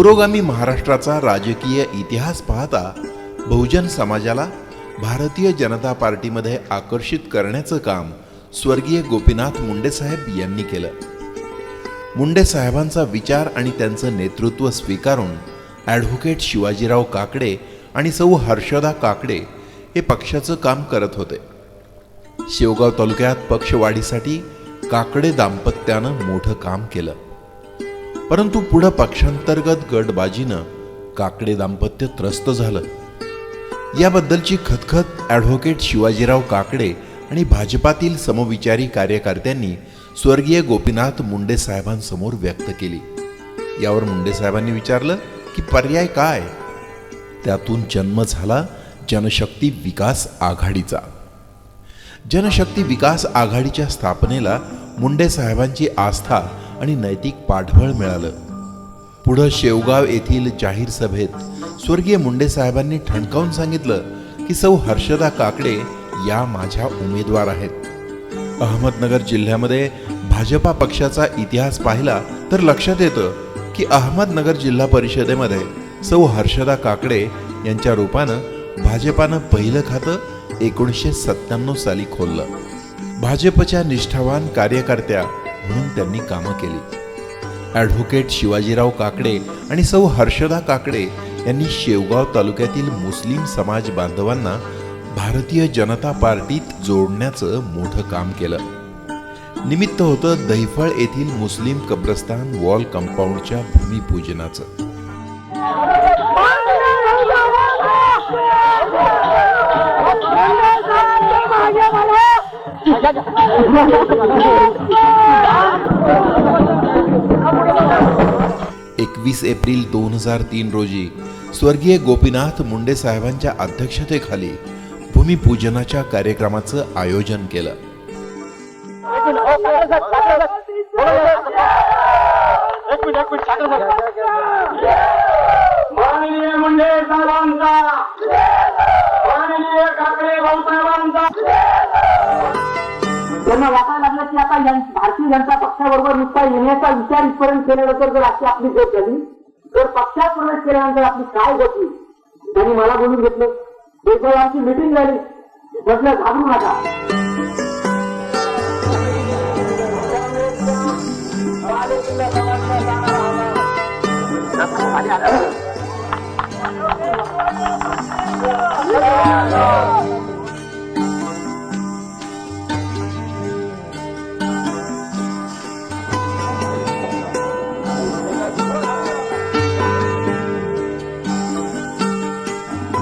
पुरोगामी महाराष्ट्राचा राजकीय इतिहास पाहता बहुजन समाजाला भारतीय जनता पार्टीमध्ये आकर्षित करण्याचं काम स्वर्गीय गोपीनाथ मुंडेसाहेब यांनी केलं. मुंडे साहेबांचा विचार आणि त्यांचं नेतृत्व स्वीकारून ॲडव्होकेट शिवाजीराव काकडे आणि सौ हर्षदा काकडे हे पक्षाचं काम करत होते. शेवगाव तालुक्यात पक्षवाढीसाठी काकडे दाम्पत्यानं मोठं काम केलं. परंतु पुढं पक्षांतर्गत गटबाजीनं काकडे दाम्पत्य त्रस्त झालं. याबद्दलची खतखत ॲडव्होकेट शिवाजीराव काकडे आणि भाजपातील समविचारी कार्यकर्त्यांनी स्वर्गीय गोपीनाथ मुंडे साहेबांसमोर व्यक्त केली. यावर मुंडे साहेबांनी विचारलं की पर्याय काय? त्यातून जन्म झाला जनशक्ती विकास आघाडीचा. जनशक्ती विकास आघाडीच्या स्थापनेला मुंडे साहेबांची आस्था आणि नैतिक पाठबळ मिळालं. पुढं शेवगाव येथील जाहीर सभेत स्वर्गीय मुंडे साहेबांनी ठणकावून सांगितलं की सौ हर्षदा काकडे या माझ्या उमेदवार आहेत. अहमदनगर जिल्ह्यामध्ये भाजपा पक्षाचा इतिहास पाहिला तर लक्षात येतं की अहमदनगर जिल्हा परिषदेमध्ये सौ हर्षदा काकडे यांच्या रूपानं भाजपानं पहिलं खातं एकोणीसशे सत्त्याण्णव साली खोललं. भाजपच्या निष्ठावान कार्यकर्त्या म्हणून त्यांनी कामं केली. ॲडव्होकेट शिवाजीराव काकडे आणि सौ हर्षदा काकडे यांनी शेवगाव तालुक्यातील मुस्लिम समाज बांधवांना भारतीय जनता पार्टीत जोडण्याचं मोठं काम केलं. निमित्त होतं दहिफळ येथील मुस्लिम कब्रस्तान वॉल कंपाऊंडच्या भूमिपूजनाचं. एकवीस एप्रिल दोन हजार तीन रोजी स्वर्गीय गोपीनाथ मुंडे साहेबांच्या अध्यक्षतेखाली भूमिपूजनाच्या कार्यक्रमाचं आयोजन केलं. माननीय मुंडे साहेबांचा माननीय काकडे भाऊसाहेबांचा. त्यांना वाटायला लागलं की? आता यां- भारतीय जनता पक्षाबरोबर नुसता येण्याचा विचार इथपर्यंत केल्यानंतर जर अशी आपली गत झाली तर पक्षात प्रवेश केल्यानंतर आपली काय गती त्यांनी मला बोलून घेतलं. देशभरांची मिटिंग झाली. म्हटलं घाबरू नका. आणि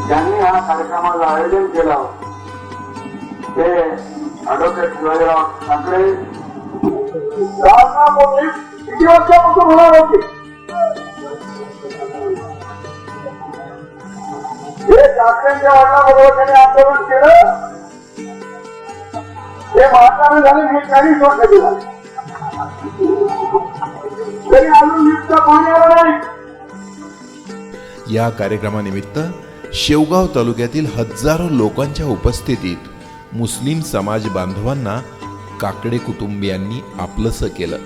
ज्यांनी या कार्यक्रमाचं आयोजन केलं. ते ॲडव्होकेट शिवाजीराव ठाकरे. राजनाथ किती वर्षापासून होणार होते हे ठाकरेंच्या वडिलाबरोबर त्यांनी आंदोलन केलं. ते महात्मा झाले हे चाळीस तरी अजून कोणी आलं नाही. या कार्यक्रमानिमित्त शेवगाव तालुक्यातील हजारो लोकांच्या उपस्थितीत मुस्लिम समाज बांधवांना काकडे कुटुंबियांनी आपलंसं केलं.